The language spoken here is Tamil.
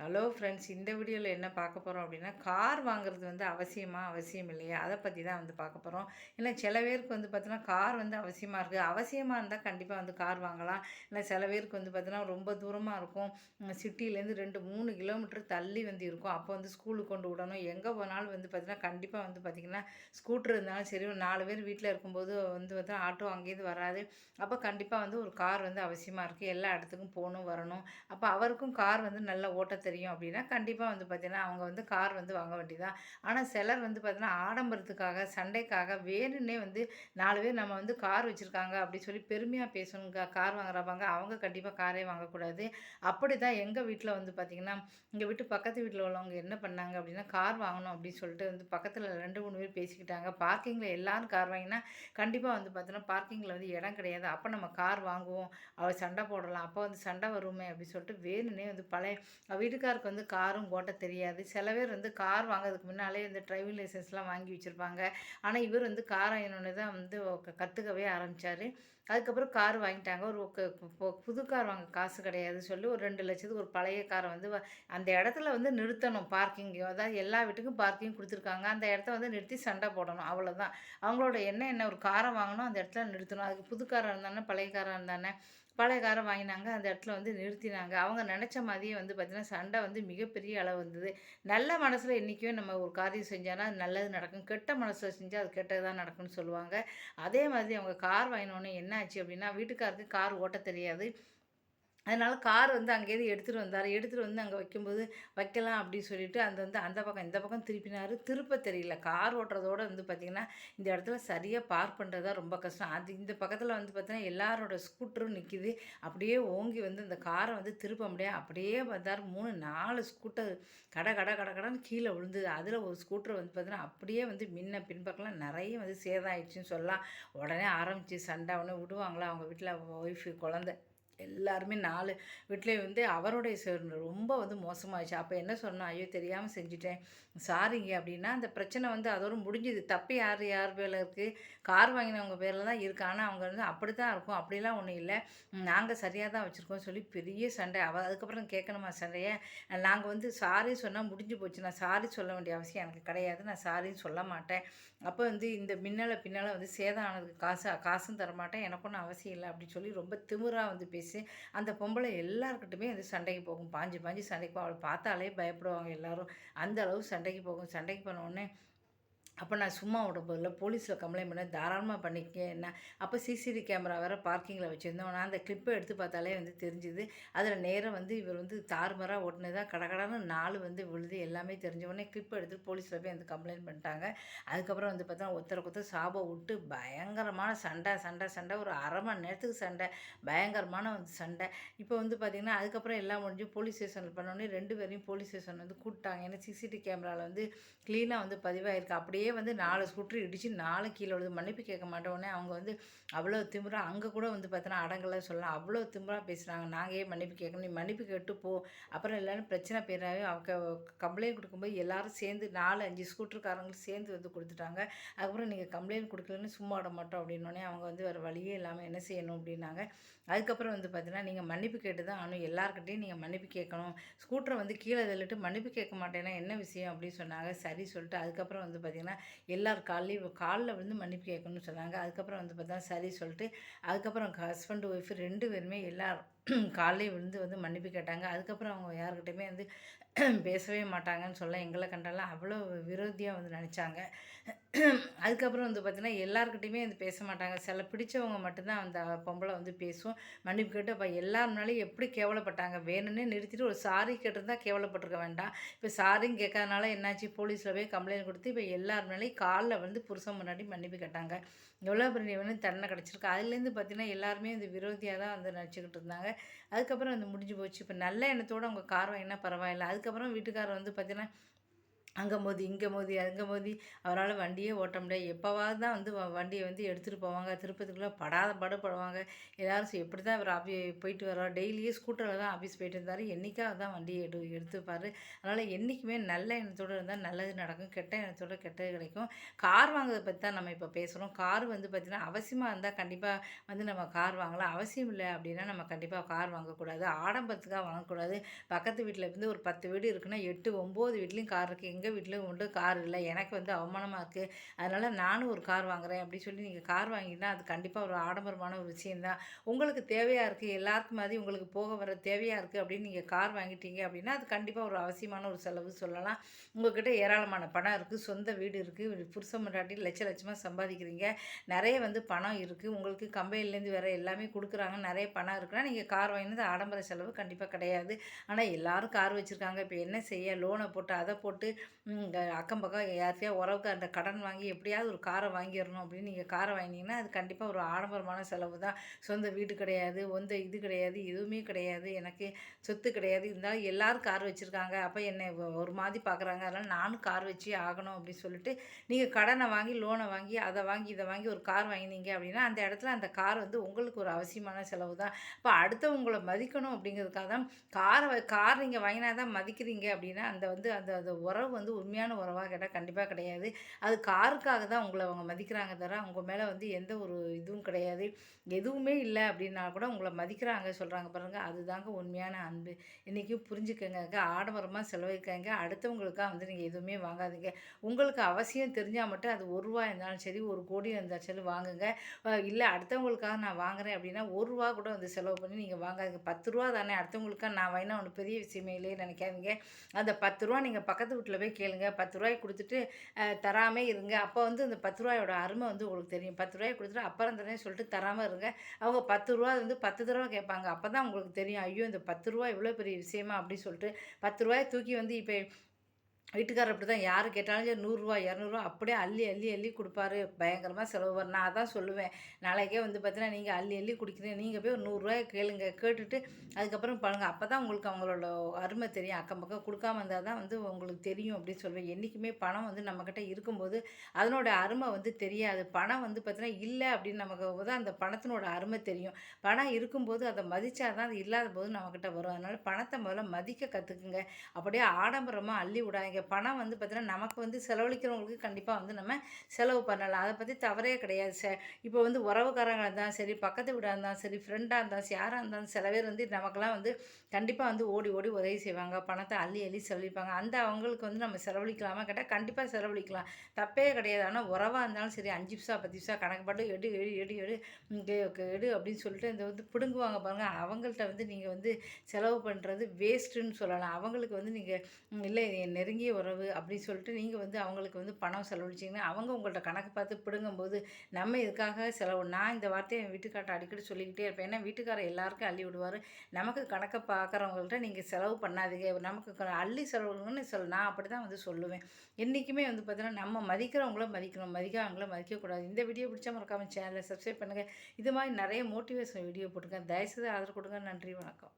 ஹலோ ஃப்ரெண்ட்ஸ் இந்த வீடியோவில் என்ன பார்க்க போகிறோம் அப்படின்னா கார் வாங்குறது வந்து அவசியமா அவசியம் இல்லையா? அதை பற்றி தான் வந்து பார்க்க போகிறோம் ஏன்னா சில பேருக்கு வந்து பார்த்தீங்கன்னா கார் வந்து அவசியமாக இருக்குது அவசியமாக இருந்தால் கண்டிப்பாக வந்து கார் வாங்கலாம். ஏன்னா சில பேருக்கு வந்து பார்த்தீங்கன்னா ரொம்ப தூரமாக இருக்கும். சிட்டிலேருந்து ரெண்டு மூணு கிலோமீட்டர் தள்ளி வந்து இருக்கும். அப்போ வந்து ஸ்கூலுக்கு கொண்டு விடணும். எங்கே போனாலும் வந்து பார்த்தீங்கன்னா கண்டிப்பாக வந்து பார்த்திங்கன்னா ஸ்கூட்டர் இருந்தாலும் சரி ஒரு நாலு பேர் வீட்டில் இருக்கும்போது வந்து பார்த்தா ஆட்டோ அங்கேயிருந்து வராது. அப்போ கண்டிப்பாக வந்து ஒரு கார் வந்து அவசியமாக இருக்குது எல்லா இடத்துக்கும் போகணும் வரணும். அப்போ அவருக்கும் கார் வந்து நல்ல ஓட்டத்தை தெரியும் அப்படின்னா கண்டிப்பாக வந்து பார்த்திங்கன்னா அவங்க வந்து கார் வந்து வாங்க வேண்டியதான் ஆனால் சிலர் வந்து பார்த்திங்கன்னா ஆடம்பரத்துக்காக சண்டைக்காக வேணுன்னே வந்து நாலு பேர் நம்ம வந்து கார் வச்சுருக்காங்க அப்படி சொல்லி பெருமையாக பேசணுங்க. கார் வாங்குறப்பாங்க அவங்க கண்டிப்பாக காரே வாங்கக்கூடாது. அப்படி தான் எங்கள் வீட்டில் வந்து பார்த்திங்கன்னா எங்கள் வீட்டு பக்கத்து வீட்டில் உள்ளவங்க என்ன பண்ணாங்க அப்படின்னா கார் வாங்கணும் அப்படின்னு சொல்லிட்டு வந்து பக்கத்தில் ரெண்டு மூணு பேர் பேசிக்கிட்டாங்க. பார்க்கிங்கில் எல்லோரும் கார் வாங்கினா கண்டிப்பாக வந்து பார்த்தீங்கன்னா பார்க்கிங்கில் வந்து இடம் கிடையாது. அப்போ நம்ம கார் வாங்குவோம். அவள் சண்டை போடலாம். அப்போ வந்து சண்டை வருமே அப்படின்னு சொல்லிட்டு வேணுன்னே வந்து பழைய வீட்டுக்காருக்கு வந்து காரும் ஓட்ட தெரியாது. சில பேர் வந்து கார் வாங்குறதுக்கு முன்னாலே இந்த டிரைவிங் லைசன்ஸ்லாம் வாங்கி வச்சுருப்பாங்க. ஆனால் இவர் வந்து கார் வாங்கினோடனே தான் வந்து கற்றுக்கவே ஆரம்பித்தார் அதுக்கப்புறம் கார் வாங்கிட்டாங்க. ஒரு புது கார் வாங்க காசு கிடையாது சொல்லி ஒரு ரெண்டு லட்சத்துக்கு ஒரு பழைய காரை வந்து அந்த இடத்துல வந்து நிறுத்தணும் பார்க்கிங்கையும் அதாவது எல்லா வீட்டுக்கும் பார்க்கிங் கொடுத்துருக்காங்க. அந்த இடத்த வந்து நிறுத்தி சண்டை போடணும். அவ்வளோதான் அவங்களோட என்ன என்ன? ஒரு காரை வாங்கணும் அந்த இடத்துல நிறுத்தணும். அதுக்கு புது காராக இருந்தானே பழைய காராக இருந்தானே? பழைய காரை வாங்கினாங்க. அந்த இடத்துல வந்து நிறுத்தினாங்க. அவங்க நினச்ச மாதிரியே வந்து பார்த்திங்கன்னா சண்டை வந்து மிகப்பெரிய அளவு வந்தது. நல்ல மனசில் என்றைக்குமே நம்ம ஒரு காரியம் செஞ்சோன்னா அது நல்லது நடக்கும். கெட்ட மனசில் செஞ்சால் அது கெட்டது தான் நடக்கும்னு சொல்லுவாங்க. அதே மாதிரி அவங்க கார் வாங்கினோன்னே என்ன ஆச்சு அப்படின்னா வீட்டுக்காருக்கு கார் ஓட்ட தெரியாது. அதனால் கார் வந்து அங்கேயிருந்து எடுத்துகிட்டு வந்தார். எடுத்துகிட்டு வந்து அங்கே வைக்கும்போது வைக்கலாம் அப்படின்னு சொல்லிட்டு அந்த வந்து அந்த பக்கம் இந்த பக்கம் திருப்பினார். திருப்ப தெரியல. கார் ஓட்டுறதோடு வந்து பார்த்திங்கன்னா இந்த இடத்துல சரியாக பார்க் பண்ணுறதா ரொம்ப கஷ்டம். அது இந்த பக்கத்தில் வந்து பார்த்திங்கன்னா எல்லாரோட ஸ்கூட்டரும் நிற்கிது அப்படியே ஓங்கி வந்து இந்த காரை வந்து திருப்ப முடியாது. அப்படியே பார்த்தார் மூணு நாலு ஸ்கூட்டர் கடை கடை கடை கடைன்னு கீழே விழுந்தது. அதில் ஒரு ஸ்கூட்டர் வந்து பார்த்திங்கன்னா அப்படியே வந்து முன்ன பின்பக்கலாம் நிறைய வந்து சேதம் ஆயிடுச்சுன்னு சொல்லலாம். உடனே ஆரம்பித்து சண்டை உடனே விடுவாங்களா? அவங்க வீட்டில் ஒய்ஃபு குழந்த. எல்லாருமே நாலு வீட்லேயும் வந்து அவருடைய சேர்ந்து ரொம்ப வந்து மோசமாகிடுச்சு அப்போ என்ன சொன்னால் ஐயோ தெரியாமல் செஞ்சுட்டேன். சாரிங்க அப்படின்னா அந்த பிரச்சனை வந்து அதோடு முடிஞ்சுது. தப்பு யார் யார் பேரில் இருக்குது கார் வாங்கினவங்க பேரில் தான் இருக்குது ஆனால் அவங்க வந்து அப்படி தான் இருக்கும். அப்படிலாம் ஒன்றும் இல்லை. நாங்கள் சரியாக தான் வச்சுருக்கோம் சொல்லி பெரிய சண்டை. அவ அதுக்கப்புறம் கேட்கணுமா சண்டையை? நாங்கள் வந்து சாரி சொன்னால் முடிஞ்சு போச்சு. நான் சாரி சொல்ல வேண்டிய அவசியம் எனக்கு கிடையாது. நான் சாரின்னு சொல்ல மாட்டேன். அப்போ வந்து இந்த மின்னலை பின்னால் வந்து சேதம் ஆனதுக்கு காசு காசும் தரமாட்டேன். எனக்கு ஒன்றும் அவசியம் இல்லை அப்படின்னு சொல்லி ரொம்ப திமுறாக வந்து பேசி பேசி அந்த பொம்பளை எல்லாருக்கிட்டுமே அது சண்டைக்கு போகும். பாஞ்சு பாஞ்சு சண்டைக்கு போகும். அவளை பார்த்தாலே பயப்படுவாங்க எல்லோரும். அந்த அளவு சண்டைக்கு போகும். சண்டைக்கு போனோடனே அப்போ நான் சும்மா விட போதில் போலீஸில் கம்ப்ளைண்ட் பண்ண தாராளமாக பண்ணிக்க என்ன? அப்போ சிசிடி கேமரா வேறு பார்க்கிங்கில் வச்சுருந்தோம். நான் அந்த கிளிப்பை எடுத்து பார்த்தாலே வந்து தெரிஞ்சுது. அதில் நேராக வந்து இவர் வந்து தாறுமாறாக ஓட்டினதாக கடகடான நாலு வந்து விழுது எல்லாமே தெரிஞ்ச உடனே கிளிப்பை எடுத்து போலீஸில் போய் வந்து கம்ப்ளைண்ட் பண்ணிட்டாங்க. அதுக்கப்புறம் வந்து பார்த்தா ஒருத்தரை கொத்த சாபம் விட்டு பயங்கரமான சண்டை சண்டை சண்டை. ஒரு அரை மணி நேரத்துக்கு சண்டை. பயங்கரமான வந்து சண்டை. இப்போ வந்து பார்த்திங்கன்னா அதுக்கப்புறம் எல்லாம் முடிஞ்சு போலீஸ் ஸ்டேஷனில் பண்ணோடனே ரெண்டு பேரையும் போலீஸ் ஸ்டேஷன் வந்து கூப்பிட்டாங்க. ஏன்னா சிசிடிவி கேமராவில் வந்து க்ளீனாக வந்து பதிவாயிருக்கு. அப்படியே அப்படியே வந்து நாலு ஸ்கூட்ரு இடித்து நாலு கீழே விழுது மன்னிப்பு கேட்க மாட்டோன்னே அவங்க வந்து அவ்வளோ திமுறா அங்கே கூட வந்து பார்த்தோன்னா அடங்கலை சொல்லலாம். அவ்வளோ திமுறா பேசுகிறாங்க நாங்கள் ஏன் மன்னிப்பு கேட்கணும்? நீ மன்னிப்பு கேட்டு போ. அப்புறம் எல்லோரும் பிரச்சனை பேராகவே அவங்க கம்ப்ளைண்ட் கொடுக்கும்போது எல்லோரும் சேர்ந்து நாலு அஞ்சு ஸ்கூட்டருக்காரங்களும் சேர்ந்து வந்து கொடுத்துட்டாங்க. அதுக்கப்புறம் நீங்கள் கம்ப்ளைண்ட் கொடுக்கலன்னு சும்மா விட மாட்டோம் அப்படின்னோடனே அவங்க வந்து வேறு வழியே இல்லாமல் என்ன செய்யணும் அப்படின்னாங்க. அதுக்கப்புறம் வந்து பார்த்தீங்கன்னா நீங்கள் மன்னிப்பு கேட்டு தான் ஆனும் எல்லாருக்கிட்டையும் நீங்கள் மன்னிப்பு கேட்கணும். ஸ்கூட்டரை வந்து கீழே தள்ளிட்டு மன்னிப்பு கேட்க மாட்டேன்னா என்ன விஷயம் அப்படின்னு சொன்னாங்க. சரி சொல்லிட்டு அதுக்கப்புறம் வந்து பார்த்திங்கன்னா எல்லார் காலையும் காலில் வந்து மன்னிப்பு கேட்கணும்னு சொன்னாங்க. அதுக்கப்புறம் வந்து பார்த்தா சரி சொல்லிட்டு அதுக்கப்புறம் ஹஸ்பண்ட் ஒய்ஃப் ரெண்டு பேருமே எல்லாரும் காலையில் விழுந்து வந்து மன்னிப்பு கேட்டாங்க. அதுக்கப்புறம் அவங்க யாருக்கிட்டையுமே வந்து பேசவே மாட்டாங்கன்னு சொல்ல எங்களை கண்டாலாம் அவ்வளோ விரோதியாக வந்து நினச்சாங்க அதுக்கப்புறம் வந்து பார்த்திங்கன்னா எல்லாருக்கிட்டையுமே வந்து பேச மாட்டாங்க. சில பிடிச்சவங்க மட்டும்தான் அந்த பொம்பளை வந்து பேசும். மன்னிப்பு கேட்டு அப்போ எல்லாருனாலையும் எப்படி கேவலப்பட்டாங்க? வேணும்னே நிறுத்திட்டு ஒரு சாரி கேட்டிருந்தா கேவலப்பட்டிருக்க வேண்டாம். இப்போ சாரின்னு கேட்காதனால என்னாச்சு? போலீஸில் போய் கம்ப்ளைண்ட் கொடுத்து இப்போ எல்லாருனாலையும் காலில் வந்து புருஷன் முன்னாடி மன்னிப்பு கேட்டாங்க. எவ்வளோ பெரிய வந்து தண்டனை கிடச்சிருக்கு. அதுலேருந்து பார்த்திங்கன்னா எல்லாருமே இந்த விரோதியாக தான் வந்து நினச்சிக்கிட்டு இருந்தாங்க. அதுக்கப்புறம் வந்து முடிஞ்சு போச்சு. இப்போ நல்ல எண்ணத்தோடு அவங்க கார் வாங்கினா பரவாயில்ல. அதுக்கப்புறம் வீட்டுக்காரர் வந்து பார்த்தீங்கன்னா அங்கே மோதி இங்கே மோதி அங்கே மோதி. அவரால் வண்டியே ஓட்ட முடியாது எப்போவாவது தான் வந்து வ- வண்டியை வந்து எடுத்துகிட்டு போவாங்க. திருப்பதிக்குள்ளே படாத படுபடுவாங்க எல்லாரும் எப்படி தான் இவர் ஆஃபீ போயிட்டு வரோம் டெய்லியே ஸ்கூட்டரில் தான் ஆஃபீஸ் போயிட்டு இருந்தார். என்றைக்காக தான் வண்டியை எடு எடுத்துப்பார். அதனால் என்றைக்குமே நல்ல எண்ணத்தோடு இருந்தால் நல்லது நடக்கும். கெட்ட எண்ணத்தோடு கெட்டது கிடைக்கும். கார் வாங்குறதை பற்றி தான் நம்ம இப்போ பேசுகிறோம் கார் வந்து பார்த்திங்கன்னா அவசியமாக இருந்தால் கண்டிப்பாக வந்து நம்ம கார் வாங்கலாம். அவசியம் இல்லை அப்படின்னா நம்ம கண்டிப்பாக கார் வாங்கக்கூடாது. ஆடம்பரத்துக்காக வாங்கக்கூடாது. பக்கத்து வீட்டில் இருந்து ஒரு பத்து வீடு இருக்குன்னா எட்டு ஒம்பது வீட்லேயும் கார் இருக்குது எங்கள் வீட்டில் உண்டு கார் இல்லை. எனக்கு வந்து அவமானமாக இருக்குது அதனால் நானும் ஒரு கார் வாங்குகிறேன் அப்படி சொல்லி நீங்கள் கார் வாங்கினா அது கண்டிப்பாக ஒரு ஆடம்பரமான ஒரு விஷயந்தான் உங்களுக்கு தேவையாக இருக்குது எல்லாருக்கும் மாதிரி உங்களுக்கு போக வர தேவையாக இருக்குது அப்படின்னு நீங்கள் கார் வாங்கிட்டீங்க அப்படின்னா அது கண்டிப்பாக ஒரு அவசியமான ஒரு செலவு சொல்லலாம். உங்கள்கிட்ட ஏராளமான பணம் இருக்குது சொந்த வீடு இருக்குது புருஷன் முன்னாடி லட்ச லட்சமாக சம்பாதிக்கிறீங்க. நிறைய வந்து பணம் இருக்குது உங்களுக்கு கம்பெனிலேருந்து வேறு எல்லாமே கொடுக்குறாங்க. நிறைய பணம் இருக்குன்னா நீங்கள் கார் வாங்கினது ஆடம்பர செலவு கண்டிப்பாக கிடையாது. ஆனால் எல்லாரும் கார் வச்சுருக்காங்க. இப்போ என்ன செய்ய? லோனை போட்டு அதை போட்டு அக்கம் பக்கம் யார்கிட்டயா உறவுக்கார்ட்ட கடன் வாங்கி எப்படியாவது ஒரு காரை வாங்கிடணும் அப்படின்னு நீங்கள் காரை வாங்கினீங்கன்னா அது கண்டிப்பாக ஒரு ஆடம்பரமான செலவு தான். சொந்த வீடு கிடையாது சொந்த இது கிடையாது எதுவுமே கிடையாது. எனக்கு சொத்து கிடையாது. இருந்தாலும் எல்லாரும் கார் வச்சுருக்காங்க. அப்போ என்னை ஒரு மாதிரி பார்க்குறாங்க அதனால் நானும் கார் வச்சு ஆகணும் அப்படின்னு சொல்லிட்டு நீங்கள் கடனை வாங்கி லோனை வாங்கி அதை வாங்கி இதை வாங்கி ஒரு கார் வாங்கினீங்க அப்படின்னா அந்த இடத்துல அந்த கார் வந்து உங்களுக்கு ஒரு அவசியமான செலவு தான். இப்போ அடுத்தவங்களை மதிக்கணும் அப்படிங்கிறதுக்காக தான் காரை கார் நீங்கள் வாங்கினா தான் மதிக்கிறீங்க அப்படின்னா அந்த வந்து அந்த அந்த உறவு வந்து வந்து உண்மையான உறவாக கேட்டால் கண்டிப்பாக கிடையாது. அது காருக்காக தான் உங்களை அவங்க மதிக்கிறாங்க தவிர அவங்க மேலே வந்து எந்த ஒரு இதுவும் கிடையாது. எதுவுமே இல்லை அப்படின்னா கூட உங்களை மதிக்கிறாங்க சொல்கிறாங்க பாருங்கள் அதுதாங்க உண்மையான அன்பு. இன்றைக்கும் புரிஞ்சுக்கங்க. ஆடம்பரமாக செலவழிக்காங்க அடுத்தவங்களுக்காக வந்து நீங்கள் எதுவுமே வாங்காதீங்க. உங்களுக்கு அவசியம் தெரிஞ்சால் மட்டும் அது ஒரு ரூபா இருந்தாலும் சரி ஒரு கோடி இருந்தாலும் சரி வாங்குங்க. இல்லை அடுத்தவங்களுக்காக நான் வாங்குறேன் அப்படின்னா ஒரு ரூபா கூட வந்து செலவு பண்ணி நீங்கள் வாங்காதீங்க. பத்து ரூபா தானே அடுத்தவங்களுக்காக நான் வாங்கினா ஒன்று பெரிய விஷயமே இல்லையே நினைக்காதீங்க. அந்த பத்து ரூபா நீங்கள் பக்கத்து வீட்டில் போய் கேளுங்க. பத்து ரூபாய் கொடுத்துட்டு தராமல் இருங்க. அப்போ வந்து இந்த பத்து ரூபாயோட அருமை வந்து உங்களுக்கு தெரியும். பத்து ரூபாய் கொடுத்துட்டு அப்புறம் தரேன் சொல்லிட்டு தராமல் இருங்க. அவங்க பத்து ரூபா வந்து பத்து தடவை கேட்பாங்க. அப்போ தான் உங்களுக்கு தெரியும். ஐயோ இந்த பத்து ரூபா இவ்வளோ பெரிய விஷயமா அப்படின்னு சொல்லிட்டு பத்து ரூபாயை தூக்கி வந்து இப்போ வீட்டுக்காரர் அப்படி தான் யார் கேட்டாலும் சரி நூறுரூவா இரநூறுவா அப்படியே அள்ளி அள்ளி அள்ளி கொடுப்பாரு. பயங்கரமாக செலவு வரும் நான் அதான் சொல்லுவேன். நாளைக்கே வந்து பார்த்தீங்கன்னா நீங்கள் அள்ளி அள்ளி குடிக்கிறீங்க. நீங்கள் போய் ஒரு நூறுரூவாயை கேளுங்க. கேட்டுட்டு அதுக்கப்புறம் பழங்க அப்போ தான் உங்களுக்கு அவங்களோட அருமை தெரியும். அக்கம் பக்கம் கொடுக்காம இருந்தால் தான் வந்து உங்களுக்கு தெரியும் அப்படின்னு சொல்லுவேன். என்றைக்குமே பணம் வந்து நம்மக்கிட்ட இருக்கும்போது அதனோட அருமை வந்து தெரியாது. பணம் வந்து பார்த்தீங்கன்னா இல்லை அப்படின்னு நமக்கு தான் அந்த பணத்தினோட அருமை தெரியும். பணம் இருக்கும்போது அதை மதித்தா தான் அது இல்லாத போது நம்மக்கிட்ட வரும். அதனால் பணத்தை முதல்ல மதிக்க கற்றுக்குங்க அப்படியே ஆடம்பரமாக அள்ளி விடாங்க பணம் வந்து பார்த்தீங்கன்னா நமக்கு வந்து செலவழிக்கிறவங்களுக்கு கண்டிப்பாக வந்து நம்ம செலவு பண்ணலாம். அதை பற்றி தவறே கிடையாது ச இப்போ வந்து உறவுக்காரங்களாக இருந்தாலும் சரி பக்கத்து வீடாக இருந்தாலும் சரி ஃப்ரெண்டாக இருந்தாலும் சரி யாராக இருந்தாலும் சில பேர் வந்து நமக்கெல்லாம் வந்து கண்டிப்பாக வந்து ஓடி ஓடி உதவி செய்வாங்க. பணத்தை அள்ளி அள்ளி செலவழிப்பாங்க. அந்த அவங்களுக்கு வந்து நம்ம செலவழிக்கலாமா? கேட்டால் கண்டிப்பாக செலவழிக்கலாம். தப்பே கிடையாது. ஆனால் உறவாக இருந்தாலும் சரி அஞ்சு பைசா பத்து பைசா கணக்கு பாட்டு எடு எடு எடு எடு எடு அப்படின்னு சொல்லிட்டு இந்த வந்து பிடுங்குவாங்க பாருங்கள் அவங்கள்ட்ட வந்து நீங்கள் வந்து செலவு பண்ணுறது வேஸ்ட்டுன்னு சொல்லலாம். அவங்களுக்கு வந்து நீங்கள் இல்லை நெருங்கி நெருங்கிய உறவு அப்படின்னு சொல்லிட்டு நீங்கள் வந்து அவங்களுக்கு வந்து பணம் செலவழிச்சிங்கன்னா அவங்க உங்கள்கிட்ட கணக்கு பார்த்து பிடுங்கும்போது நம்ம இதுக்காக செலவு நான் இந்த வார்த்தையை என் வீட்டுக்கார்ட்ட அடிக்கடி சொல்லிக்கிட்டே இருப்பேன். ஏன்னா வீட்டுக்காரர் எல்லாருக்கும் அள்ளி விடுவார். நமக்கு கணக்கை பார்க்குறவங்கள்ட்ட நீங்கள் செலவு பண்ணாதீங்க. நமக்கு அள்ளி செலவுன்னு சொல் நான் அப்படி தான் வந்து சொல்லுவேன். என்றைக்குமே வந்து பார்த்தீங்கன்னா நம்ம மதிக்கிறவங்கள மதிக்கணும். மதிக்காதவங்கள மதிக்கக்கூடாது. இந்த வீடியோ பிடிச்சா மறக்காமல் சேனலை சப்ஸ்கிரைப் பண்ணுங்கள் இது மாதிரி நிறைய மோட்டிவேஷன் வீடியோ போட்டுங்க தயவுசெய்து ஆதரவு கொடுங்க. நன்றி வணக்கம்.